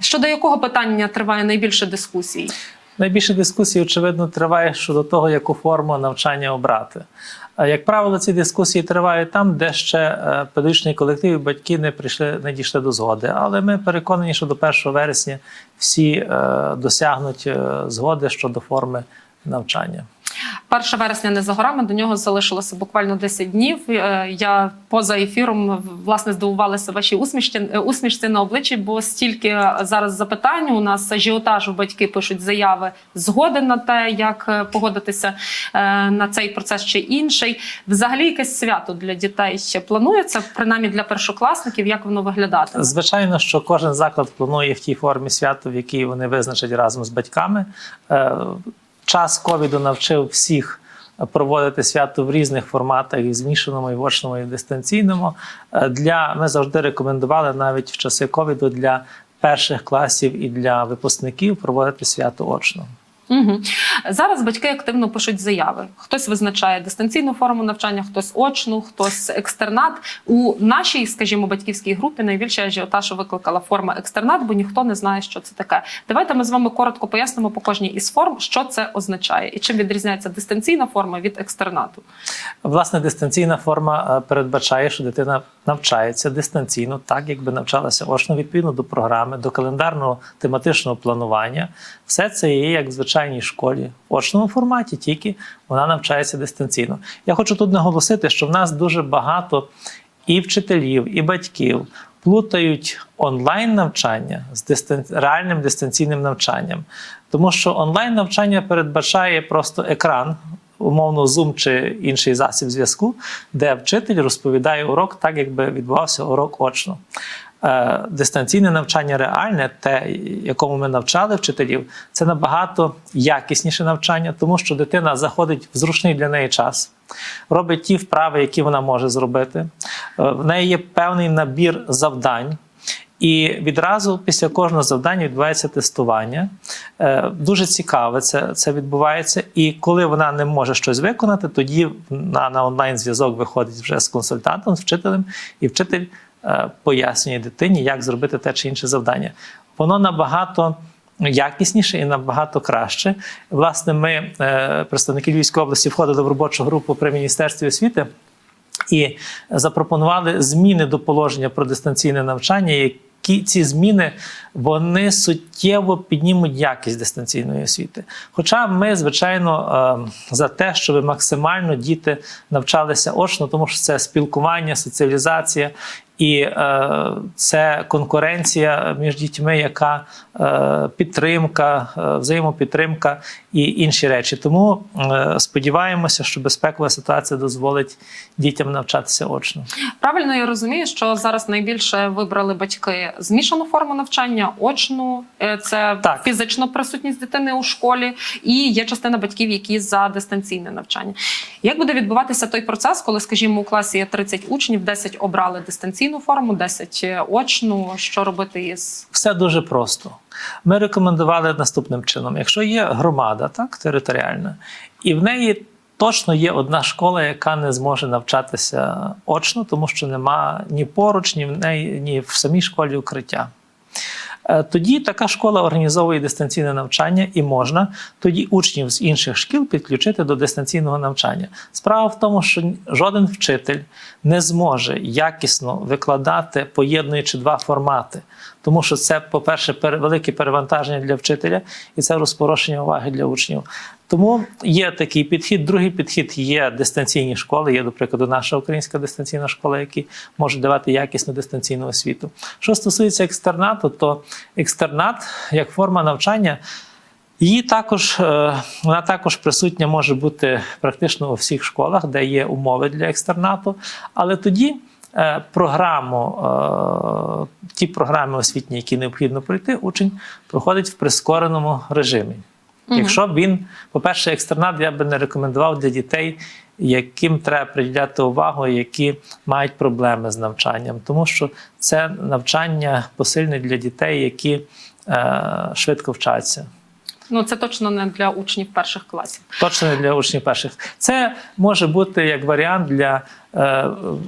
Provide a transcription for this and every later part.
Щодо якого питання триває найбільше дискусій? Найбільше дискусії, очевидно, триває щодо того, яку форму навчання обрати. Як правило, ці дискусії тривають там, де ще е, педагогічний колектив і батьки не прийшли, не дійшли до згоди. Але ми переконані, що до 1 вересня всі е, досягнуть е, згоди щодо форми навчання. 1 вересня не за горами, до нього залишилося буквально 10 днів. Е, Я поза ефіром власне здивувалася вашій усмішці, е, усмішці на обличчі, бо стільки зараз запитань. У нас ажіотажу батьки пишуть заяви згоди на те, як е, погодитися на цей процес чи інший. Взагалі, якесь свято для дітей ще планується, принаймні для першокласників, як воно виглядатиме? Звичайно, що кожен заклад планує в тій формі свято, в якій вони визначать разом з батьками. Час ковіду навчив всіх проводити свято в різних форматах, і в змішаному, і в очному, і в дистанційному. Е, Для ми завжди рекомендували навіть в часи ковіду для перших класів і для випускників проводити свято очно. Угу. Зараз батьки активно пишуть заяви. Хтось визначає дистанційну форму навчання, хтось очну, хтось екстернат. У нашій, скажімо, батьківській групі найбільше ажіотаж викликала форма екстернат, бо ніхто не знає, що це таке. Давайте ми з вами коротко пояснимо по кожній із форм, що це означає і чим відрізняється дистанційна форма від екстернату. Власне, дистанційна форма е, передбачає, що дитина навчається дистанційно, так якби навчалася очно відповідно до програми, до календарного тематичного планування. Все це є як в звичайній школі в очному форматі, тільки вона навчається дистанційно. Я хочу тут наголосити, що в нас дуже багато і вчителів, і батьків плутають онлайн навчання з дистан... реальним дистанційним навчанням, тому що онлайн навчання передбачає просто екран умовно Zoom чи інший засіб зв'язку, де вчитель розповідає урок так, якби відбувався урок очно. Е, Дистанційне навчання реальне, те, якому ми навчали вчителів, це набагато якісніше навчання, тому що дитина заходить в зручний для неї час, робить ті вправи, які вона може зробити. Е, В неї є певний набір завдань. І відразу після кожного завдання відбувається тестування. Е, Дуже цікаве це, це відбувається. І коли вона не може щось виконати, тоді на, на онлайн зв'язок виходить вже з консультантом, з вчителем, і вчитель пояснює дитині, як зробити те чи інше завдання. Воно набагато якісніше і набагато краще. Власне, ми, е, представники Львівської області, входили в робочу групу при міністерстві освіти. І запропонували зміни до положення про дистанційне навчання, які ці зміни вони суттєво піднімуть якість дистанційної освіти. Хоча ми, звичайно, е, за те, щоб максимально діти навчалися очно, тому що це спілкування, соціалізація. І е, це конкуренція між дітьми, яка е, підтримка, е, взаємопідтримка і інші речі. Тому е, сподіваємося, що безпекова ситуація дозволить дітям навчатися очно. Правильно я розумію, що зараз найбільше вибрали батьки змішану форму навчання, очну Е, це Так. фізична присутність дитини у школі, і є частина батьків, які за дистанційне навчання. Як буде відбуватися той процес, коли, скажімо, у класі є 30 учнів, 10 обрали дистанційну форму, 10 очну? Що робити із Все дуже просто. Ми рекомендували наступним чином: якщо є громада, так територіальна, і в неї точно є одна школа, яка не зможе навчатися очно, тому що нема ні поруч, ні в неї, ні в самій школі укриття. Е, Тоді така школа організовує дистанційне навчання і можна тоді учнів з інших шкіл підключити до дистанційного навчання. Справа в тому, що жоден вчитель не зможе якісно викладати, поєднуючи два формати, тому що це, по-перше, велике перевантаження для вчителя і це розпорошення уваги для учнів. Тому є такий підхід. Другий підхід є дистанційні школи. Є, до прикладу, наша українська дистанційна школа, які можуть давати якісну дистанційну освіту. Що стосується екстернату, то екстернат як форма навчання. Її також е, вона також присутня може бути практично у всіх школах, де є умови для екстернату. Але тоді е, програму, е, ті програми освітні, які необхідно пройти, учень проходить в прискореному режимі. Мгм. Якщо він, по-перше, екстернат я би не рекомендував для дітей, яким треба приділяти увагу, які мають проблеми з навчанням, тому що це навчання посильне для дітей, які е, швидко вчаться. ну це точно не для учнів перших класів. Точно не для учнів перших. Це може бути як варіант для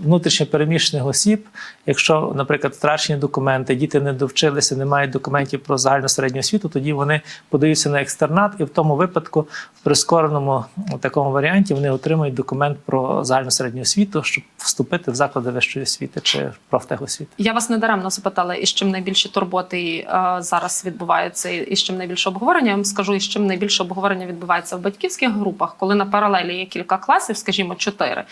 внутрішньо переміщених осіб, якщо, наприклад, втрачені документи, діти не довчилися, не мають документів про загальну середню освіту, тоді вони подаються на екстернат, і в тому випадку, в прискореному такому варіанті, вони отримують документ про загальну середню освіту, щоб вступити в заклади вищої освіти чи профтехосвіти. Я вас недаремно запитала, із чим найбільше турботи е, зараз відбуваються, і з чим найбільше обговорення. Я вам скажу, із чим найбільше обговорення відбувається в батьківських групах, коли на паралелі є кілька класів, скажімо, чотири,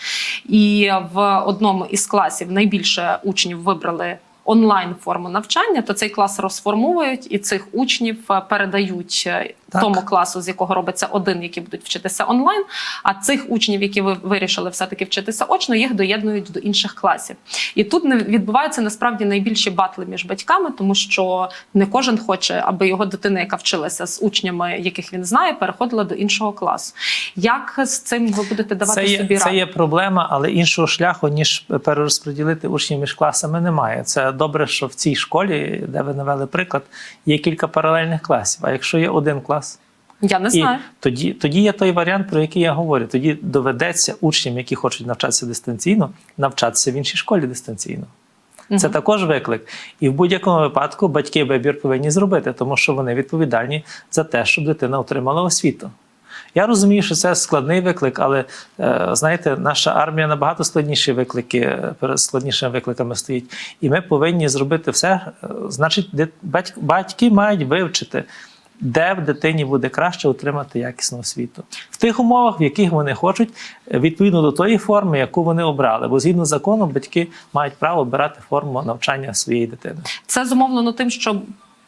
і в одному із класів найбільше учнів вибрали. Онлайн форму навчання, то цей клас розформовують і цих учнів е, передають е, Так. тому класу, з якого робиться один, які будуть вчитися онлайн. А цих учнів, які ви вирішили все-таки вчитися очно, їх доєднують до інших класів. І тут не відбуваються насправді найбільші батли між батьками, тому що не кожен хоче, аби його дитина, яка вчилася з учнями, яких він знає, переходила до іншого класу. Як з цим ви будете давати Це собі є, це є проблема, але іншого шляху, ніж перерозподілити учнів між класами, немає. Це добре, що в цій школі, де ви навели приклад, є кілька паралельних класів. А якщо є один клас, Я не і знаю. тоді, тоді є той варіант, про який я говорю. Тоді доведеться учням, які хочуть навчатися дистанційно, навчатися в іншій школі дистанційно. Це також виклик. І в будь-якому випадку батьки вибір повинні зробити, тому що вони відповідальні за те, щоб дитина отримала освіту. Я розумію, що це складний виклик, але е, знаєте, наша армія набагато складніші виклики, е, перед складнішими викликами стоїть. І ми повинні зробити все. е, Значить, батьки мають вивчити, де в дитині буде краще отримати якісну освіту. В тих умовах, в яких вони хочуть, відповідно до тої форми, яку вони обрали. Бо згідно закону, батьки мають право обирати форму навчання своєї дитини. Це зумовлено тим, що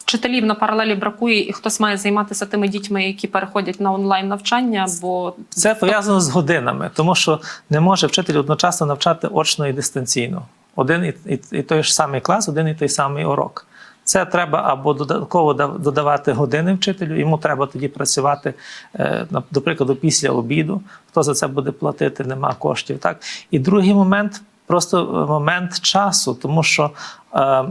вчителів на паралелі бракує, і хтось має займатися тими дітьми, які переходять на онлайн навчання. Бо Це пов'язано з годинами, тому що не може вчитель одночасно навчати очно і дистанційно. Один і, і, і той ж самий клас, один і той самий урок. Це треба або додатково додавати години вчителю, йому треба тоді працювати, е, до прикладу, після обіду. Хто за це буде платити, нема коштів. Так? І другий момент просто е, момент часу, тому що. Е,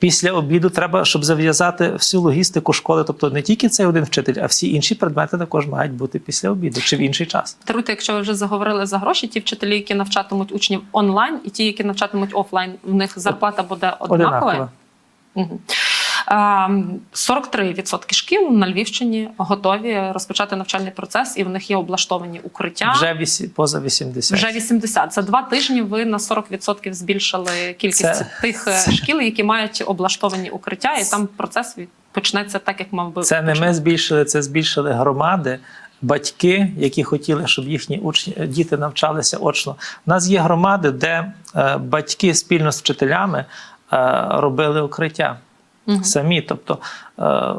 Після обіду треба, щоб зав'язати всю логістику школи, тобто не тільки цей один вчитель, а всі інші предмети також мають бути після обіду чи в інший час. Даруйте, якщо ви вже заговорили за гроші, ті вчителі, які навчатимуть учнів онлайн, і ті, які навчатимуть офлайн, в них зарплата буде однакова. Одинаково. Мгм. Ем, 43% шкіл на Львівщині готові розпочати навчальний процес, і в них є облаштовані укриття. Вже вісі, поза 80. Вже 80. За два тижні ви на 40% збільшили кількість Це- тих е, шкіл, які мають облаштовані укриття, і там процес почнеться так, як мав би Це не ми збільшили, це збільшили громади. Батьки, які хотіли, щоб їхні учні діти навчалися очно. У нас є громади, де е, батьки спільно з вчителями е, робили укриття Мгм. самі. Тобто, е,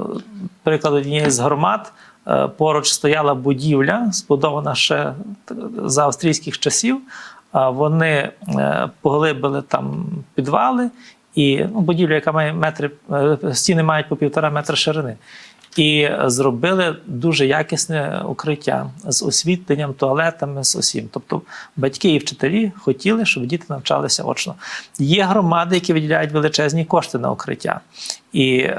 приклад однієї з громад е, поруч стояла будівля, збудована ще за австрійських часів. Вони е, поглибили там підвали, і ну, будівля, яка має метри, стіни мають по півтора метра ширини. І зробили дуже якісне укриття з освітленням, туалетами, з усім. Тобто батьки і вчителі хотіли, щоб діти навчалися очно. Є громади, які виділяють величезні кошти на укриття, і е,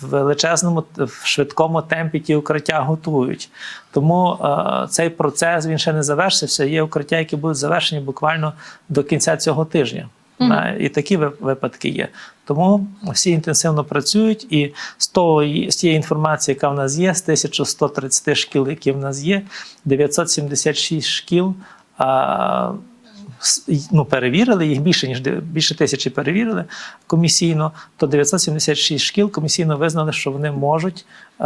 в величезному в швидкому темпі ті укриття готують. Тому е, цей процес він ще не завершився. Є укриття, які будуть завершені буквально до кінця цього тижня. Мгм. На- І такі ви- випадки є. Тому всі інтенсивно працюють, і з того з тієї інформації, яка в нас є, з 1130 шкіл, які в нас є, 976 шкіл. Ну, перевірили, їх більше ніж більше тисячі перевірили комісійно, то 976 шкіл комісійно визнали, що вони можуть е,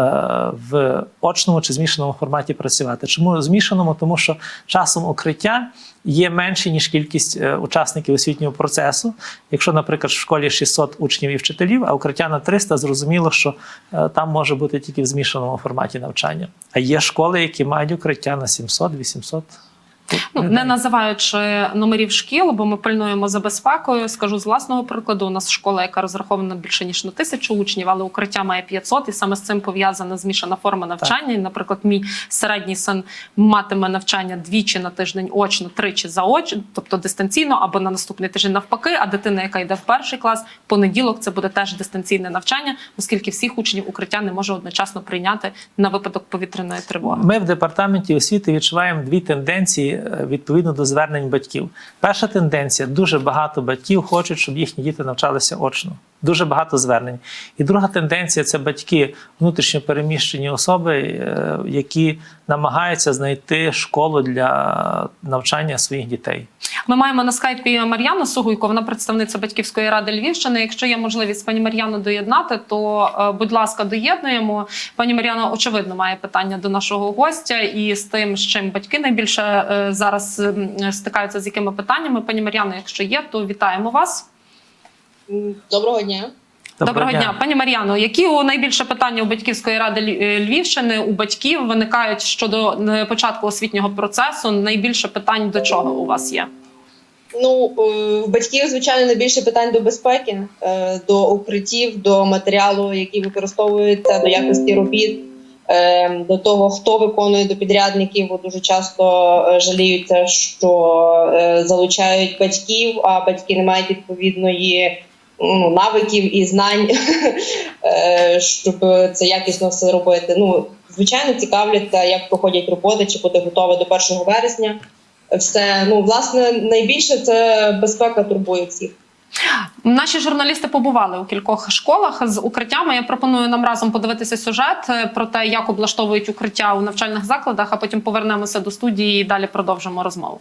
в очному чи змішаному форматі працювати. Чому змішаному? Тому що часом укриття є менше, ніж кількість е, учасників освітнього процесу. Якщо, наприклад, в школі 600 учнів і вчителів, а укриття на 300, зрозуміло, що е, там може бути тільки в змішаному форматі навчання. А є школи, які мають укриття на 700-800. Ну, не називаючи номерів шкіл, бо ми пильнуємо за безпекою. Скажу з власного прикладу. У нас школа, яка розрахована більше ніж на тисячу учнів, але укриття має 500, і саме з цим пов'язана змішана форма навчання. І, наприклад, мій середній син матиме навчання двічі на тиждень очно, тричі заочно, тобто дистанційно, або на наступний тиждень навпаки. А дитина, яка йде в перший клас, понеділок це буде теж дистанційне навчання, оскільки всіх учнів укриття не може одночасно прийняти на випадок повітряної тривоги. Ми в департаменті освіти відчуваємо дві тенденції відповідно до звернень батьків. Перша тенденція: дуже багато батьків хочуть, щоб їхні діти навчалися очно. Дуже багато звернень. І друга тенденція це батьки внутрішньо переміщені особи, е, які намагаються знайти школу для навчання своїх дітей. Ми маємо на скайпі Мар'яну Сугуйко, вона представниця батьківської ради Львівщини. Якщо є можливість пані Мар'яну доєднати, то е, будь ласка, доєднуємо. Пані Мар'яна, очевидно, має питання до нашого гостя і з тим, з чим батьки найбільше е, зараз стикаються з якими питаннями. Пані Мар'яно, якщо є, то вітаємо вас. Доброго дня. Доброго, дня. пані Мар'яно. Які у найбільше питання у батьківської ради е, Львівщини у батьків виникають щодо е, початку освітнього процесу? Найбільше питань до чого у вас є? Ну е, в батьків, звичайно, найбільше питань до безпеки, до укриттів, до матеріалу, який використовується, до якості робіт, до того, хто виконує до підрядників. Бо дуже часто жаліються, що залучають батьків, а батьки не мають відповідної ну, навиків і знань, е, щоб це якісно все робити. Ну, звичайно, цікавляться, як проходять роботи, чи буде готове до 1 вересня. Все, ну власне, найбільше це безпека турбує всіх. Наші журналісти побували у кількох школах з укриттями. Я пропоную нам разом подивитися сюжет про те, як облаштовують укриття у навчальних закладах, а потім повернемося до студії і далі продовжимо розмову.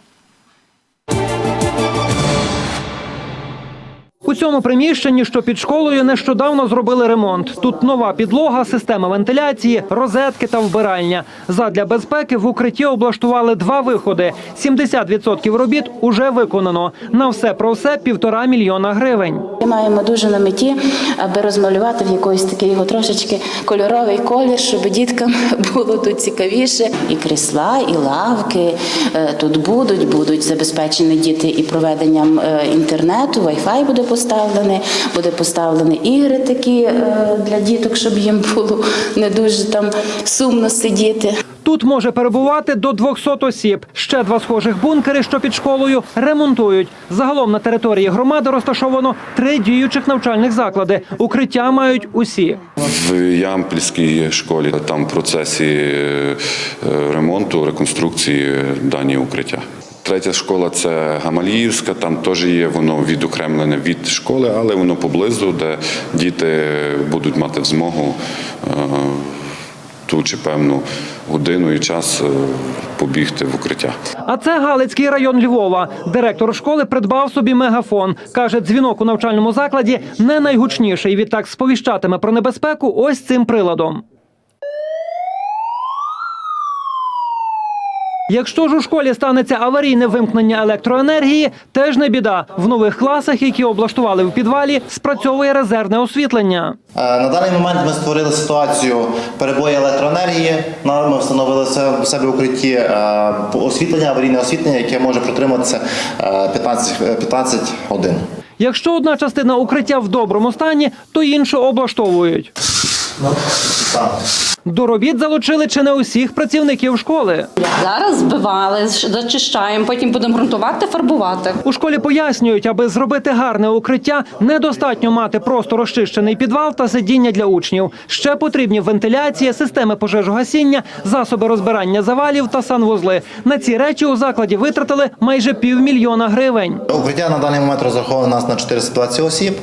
У цьому приміщенні, що під школою, нещодавно зробили ремонт. Тут нова підлога, система вентиляції, розетки та вбиральня. Задля безпеки в укритті облаштували два виходи. 70% робіт уже виконано. На все про все півтора мільйона гривень. Ми маємо дуже на меті, аби розмалювати в якийсь такий його трошечки кольоровий колір, щоб діткам було тут цікавіше. І крісла, і лавки е, тут будуть, будуть забезпечені діти і проведенням е, інтернету, Wi-Fi буде поставлений, буде поставлені ігри такі е, для діток, щоб їм було не дуже там сумно сидіти. Тут може перебувати до 200 осіб. Ще два схожих бункери, що під школою, ремонтують. Загалом на території громади розташовано три діючих навчальних заклади. Укриття мають усі. В Ямпільській школі там в процесі е, е, ремонту, реконструкції дані укриття. Третя школа це Гамаліївська, там теж є воно відокремлене від школи, але воно поблизу, де діти будуть мати змогу е, ту чи певну годину і час е, побігти в укриття. А це Галицький район Львова. Директор школи придбав собі мегафон. Каже, дзвінок у навчальному закладі не найгучніший. Відтак сповіщатиме про небезпеку ось цим приладом. Якщо ж у школі станеться аварійне вимкнення електроенергії, теж не біда. В нових класах, які облаштували в підвалі, спрацьовує резервне освітлення. Е, На даний момент ми створили ситуацію перебою електроенергії. Ми встановили в себе укритті е, освітлення, аварійне освітлення, яке може протриматися е, 15, е, 15 годин. Якщо одна частина укриття в доброму стані, то іншу облаштовують. До робіт залучили чи не усіх працівників школи. Зараз збивали, зачищаємо, потім будемо ґрунтувати, фарбувати. У школі пояснюють, аби зробити гарне укриття, недостатньо мати просто розчищений підвал та сидіння для учнів. Ще потрібні вентиляція, системи пожежогасіння, засоби розбирання завалів та санвузли. На ці речі у закладі витратили майже півмільйона гривень. Укриття на даний момент розраховано нас на 420 осіб.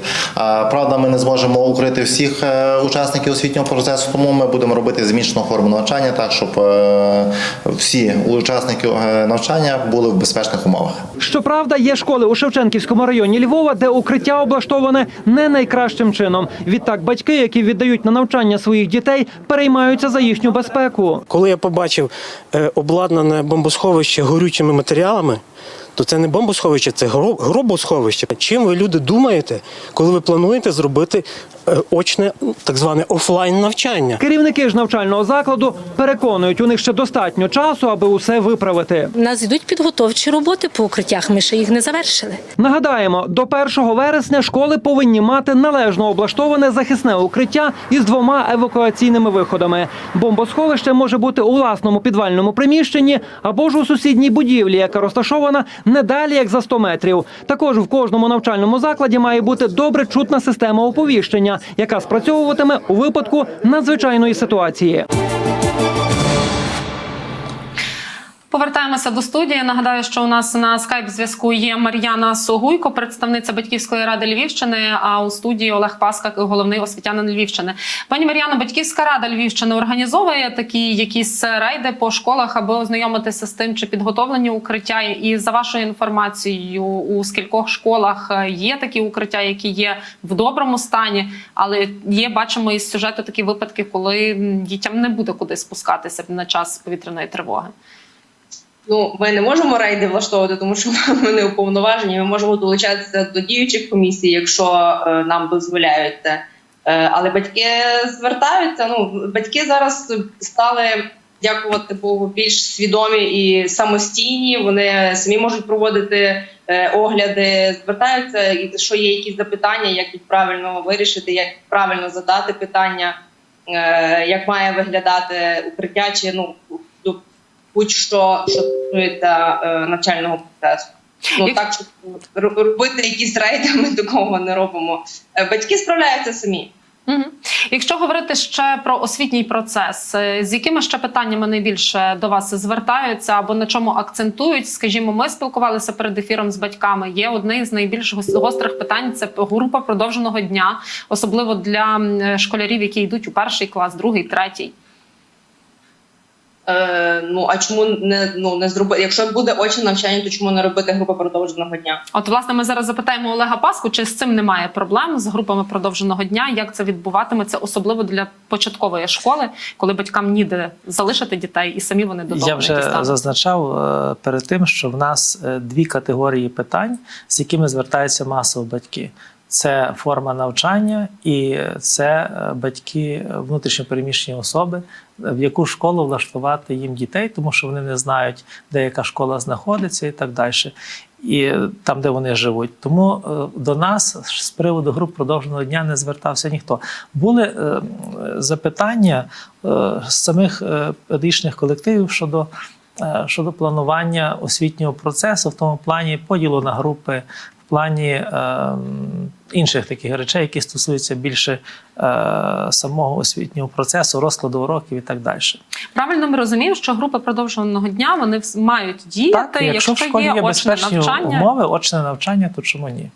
Правда, ми не зможемо укрити всіх е, учасників освітнього процесу, тому ми будемо робити змішану форму навчання, так щоб е, всі учасники е, навчання були в безпечних умовах. Щоправда, є школи у Шевченківському районі Львова, де укриття облаштоване не найкращим чином. Відтак, батьки, які віддають на навчання своїх дітей, переймаються за їхню безпеку. Коли я побачив е, обладнане бомбосховище горючими матеріалами, то це не бомбосховище, це гро- гробосховище. Чим ви люди думаєте, коли ви плануєте зробити е, очне так зване офлайн навчання? Керівники ж навчального закладу переконують, у них ще достатньо часу, аби усе виправити. У нас йдуть підготовчі роботи по укриттях. Ми ще їх не завершили. Нагадаємо, до 1 вересня школи повинні мати належно облаштоване захисне укриття із двома евакуаційними виходами. Бомбосховище може бути у власному підвальному приміщенні або ж у сусідній будівлі, яка розташована не далі як за 100 метрів. Також в кожному навчальному закладі має бути добре чутна система оповіщення, яка спрацьовуватиме у випадку надзвичайної ситуації. Повертаємося до студії. Нагадаю, що у нас на скайп зв'язку є Мар'яна Согуйко, представниця батьківської ради Львівщини. А у студії Олег Паска, головний освітянин Львівщини. Пані Мар'яна, батьківська рада Львівщини організовує такі якісь рейди по школах, аби ознайомитися з тим, чи підготовлені укриття. І за вашою інформацією, у скількох школах е, є такі укриття, які є в доброму стані, але є, бачимо із сюжету такі випадки, коли дітям не буде куди спускатися на час повітряної тривоги. Ну, ми не можемо рейди влаштовувати, тому що ми не уповноважені. Ми можемо долучатися до діючих комісій, якщо е, нам дозволяють це. Е, але батьки звертаються. Ну, батьки зараз стали, дякувати Богу, більш свідомі і самостійні. Вони самі можуть проводити е, огляди, звертаються, і що є якісь запитання, як їх правильно вирішити, як правильно задати питання, як має виглядати укриття, чи ну будь-що, що стосується е, навчального процесу. Ну Як- так, щоб ро- робити якісь рейди, ми такого не робимо. Е, Батьки справляються самі. Угу. Якщо говорити ще про освітній процес, е, з якими ще питаннями найбільше до вас звертаються або на чому акцентують? Скажімо, ми спілкувалися перед ефіром з батьками. Є одне з найбільш гострих питань це група продовженого дня, особливо для школярів, які йдуть у перший клас, другий, третій. Е, ну а чому не ну не зробити? Якщо буде очне навчання, то чому не робити групу продовженого дня? От, власне, ми зараз запитаємо Олега Паску, чи з цим немає проблем з групами продовженого дня, як це відбуватиметься, особливо для початкової школи, коли батькам ніде залишити дітей, і самі вони додому Я вже зазначав е, перед тим, що в нас е, дві категорії питань, з якими звертаються масово батьки. Це форма навчання і це е, батьки е, внутрішньопереміщені особи, е, в яку школу влаштувати їм дітей, тому що вони не знають, де яка школа знаходиться і так далі. І там, де вони живуть. Тому до нас з приводу груп продовженого дня не звертався ніхто. Були запитання з самих педагогічних колективів щодо щодо планування освітнього процесу, в тому плані поділу на групи, в плані інших таких речей, які стосуються більше е, самого освітнього процесу, розкладу уроків і так далі. Правильно ми розуміємо, що групи продовженого дня вони мають діяти, Так, якщо в школі є очне безпечні навчання. умови, очне навчання, то чому ні?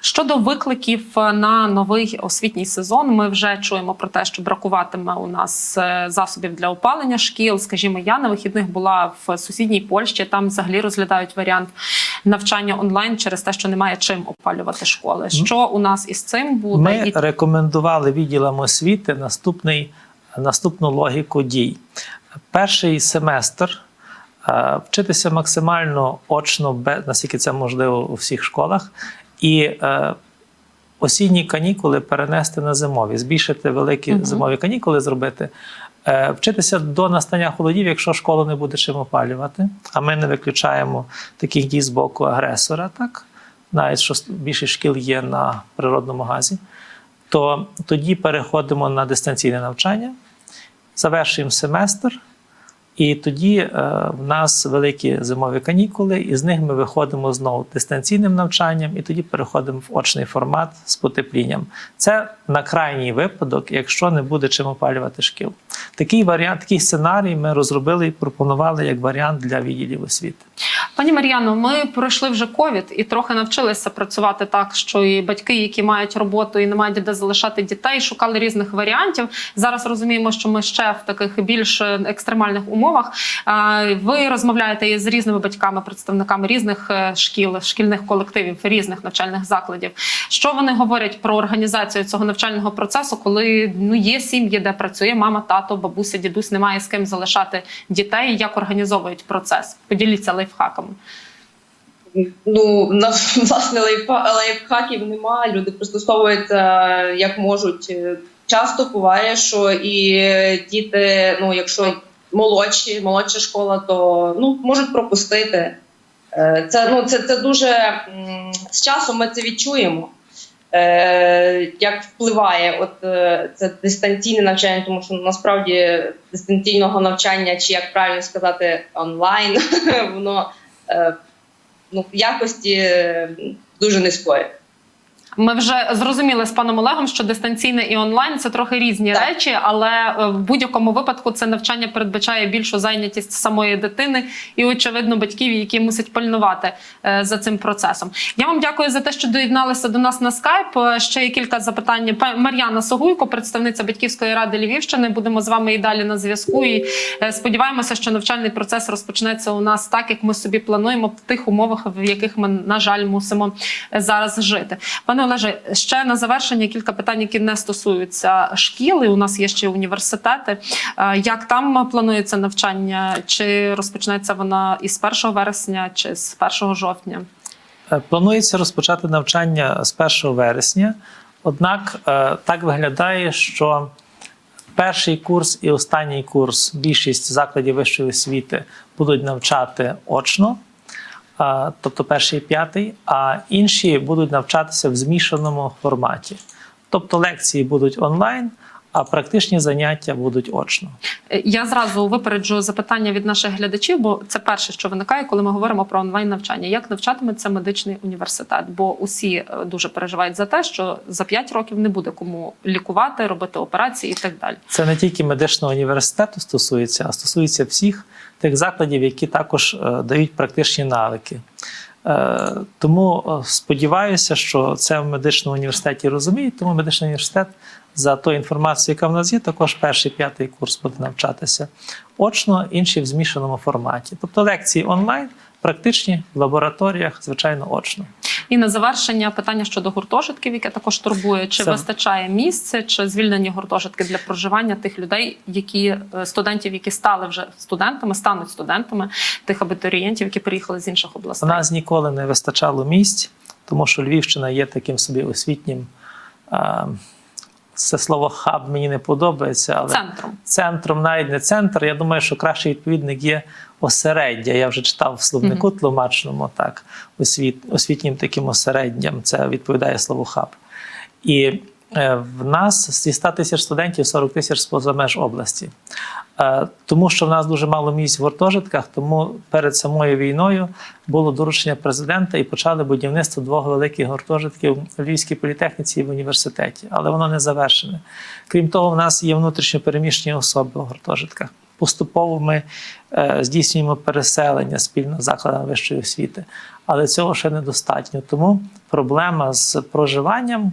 Щодо викликів е, на новий освітній сезон, ми вже чуємо про те, що бракуватиме у нас е, засобів для опалення шкіл. Скажімо, я на вихідних була в сусідній Польщі. Там взагалі розглядають варіант навчання онлайн через те, що немає чим опалювати школи. Що у нас із цим буде? Ми І рекомендували відділам освіти наступний, наступну логіку дій. Перший семестр е, вчитися максимально очно, наскільки це можливо у всіх школах, і е, осінні канікули перенести на зимові, збільшити великі Мгм. зимові канікули, зробити. Е, Вчитися до настання холодів, якщо школа не буде чим опалювати, а ми не виключаємо таких дій з боку агресора, так? Навіть що більше шкіл є на природному газі, то тоді переходимо на дистанційне навчання, завершуємо семестр, і тоді е, в нас великі зимові канікули, і з них ми виходимо знову дистанційним навчанням, і тоді переходимо в очний формат з потеплінням. Це на крайній випадок, якщо не буде чим опалювати шкіл. Такий варіант, такий сценарій ми розробили і пропонували як варіант для відділів освіти. Пані Мар'яно, ми пройшли вже ковід і трохи навчилися працювати так, що і батьки, які мають роботу і не мають де залишати дітей, шукали різних варіантів. Зараз розуміємо, що ми ще в таких більш екстремальних умовах. Ви розмовляєте із різними батьками, представниками різних е, шкіл, шкільних колективів, різних навчальних закладів. Що вони говорять про організацію цього навчального процесу, коли ну є сім'ї, де працює мама, тато, бабуся, дідусь, немає з ким залишати дітей. Як організовують процес? Поділіться лайфхаками. Ну на власне лайфха- лайфхаків немає. Люди пристосовуються як можуть. Е, Часто буває, що і діти, ну якщо молодші, молодша школа, то ну можуть пропустити. Е, Це ну це, це дуже з часом ми це відчуємо. Е, як впливає от е, це дистанційне навчання, тому що насправді дистанційного навчання, чи як правильно сказати, онлайн, воно е, ну, в якості е, дуже низької. Ми вже зрозуміли з паном Олегом, що дистанційне і онлайн це трохи різні Так. речі, але е, в будь-якому випадку це навчання передбачає більшу зайнятість самої дитини і, очевидно, батьків, які мусять пильнувати е, за цим процесом. Я вам дякую за те, що доєдналися до нас на скайп. Е, Ще є кілька запитань. Мар'яна Согуйко, представниця батьківської ради Львівщини. Будемо з вами і далі на зв'язку. І сподіваємося, що навчальний процес розпочнеться у нас так, як ми собі плануємо, в тих умовах, в яких ми, на жаль, мусимо зараз жити. Пане Олеже, ще на завершення кілька питань, які не стосуються шкіли. У нас є ще університети. Е, Як там планується навчання? Чи розпочнеться вона із 1 вересня, чи з 1 жовтня? Е, Планується розпочати навчання з 1 вересня. Однак е, так виглядає, що перший курс і останній курс більшість закладів вищої освіти будуть навчати очно, тобто перший і п'ятий, а інші будуть навчатися в змішаному форматі. Тобто лекції будуть онлайн, а практичні заняття будуть очно. Е, Я зразу випереджу запитання від наших глядачів, бо це перше, що виникає, коли ми говоримо про онлайн навчання. Як навчатиметься медичний університет? Бо усі е, дуже переживають за те, що за 5 років не буде кому лікувати, робити операції і так далі. Це не тільки медичного університету стосується, а стосується всіх тих закладів, які також е, дають практичні навики. Е, Тому е, сподіваюся, що це в медичному університеті розуміють, тому медичний університет за тою інформацією, яка в нас є, також перший п'ятий курс буде навчатися очно, інші в змішаному форматі. Тобто лекції онлайн, практичні в лабораторіях, звичайно, очно. І на завершення питання щодо гуртожитків, яке також турбує: чи Це- вистачає місця, чи звільнені гуртожитки для проживання тих людей, які е, студентів, які стали вже студентами, стануть студентами, тих абітурієнтів, які приїхали з інших У нас ніколи не вистачало місць, тому що Львівщина є таким собі освітнім. Це слово хаб мені не подобається, але Центром. центром навіть не центр. Я думаю, що кращий відповідник є осереддя. Я вже читав в словнику тлумачному так, освіт, освітнім таким осереддям. Це відповідає слово хаб. І в нас зі 100 тисяч студентів 40 тисяч з-поза меж області. Е, Тому що в нас дуже мало місць в гуртожитках, тому перед самою війною було доручення президента і почали будівництво двох великих гуртожитків в Львівській політехніці і в університеті, але воно не завершене. Крім того, в нас є внутрішньо переміщені особи в гуртожитках. Поступово ми е, здійснюємо переселення спільно з закладами вищої освіти, але цього ще недостатньо. Тому проблема з проживанням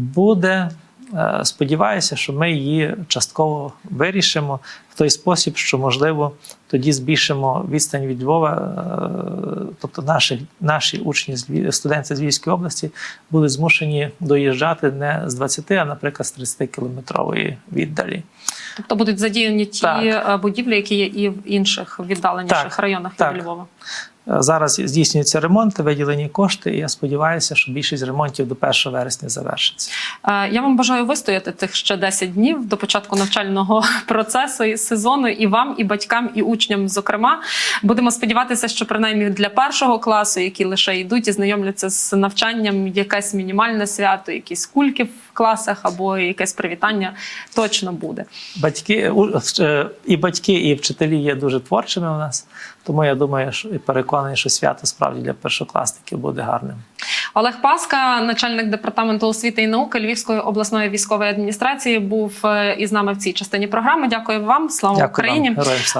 буде. Е, Сподіваюся, що ми її частково вирішимо в той спосіб, що можливо тоді збільшимо відстань від Львова, е, тобто наші, наші учні студенти з Львівської області були змушені доїжджати не з 20, а наприклад з 30 кілометрової віддалі. Тобто будуть задіяні ті Так. е, будівлі, які є і в інших віддаленіших Так, районах так. від Львова. Е, Зараз здійснюються ремонти, виділені кошти, і я сподіваюся, що більшість ремонтів до 1 вересня завершиться. Е, Я вам бажаю вистояти тих ще 10 днів до початку навчального процесу і сезону, і вам, і батькам, і учням. Зокрема, будемо сподіватися, що принаймні для першого класу, які лише йдуть і знайомляться з навчанням, якесь мінімальне свято, якісь кульки в класах або якесь привітання точно буде. Батьки е, і батьки, і вчителі є дуже творчими у нас, тому я думаю, що і переконаний, що свято справді для першокласників буде гарним. Олег Паска, начальник департаменту освіти і науки Львівської обласної військової адміністрації, був е, із нами в цій частині програми. Дякую вам. Слава Дякую Україні! вам, героям слава.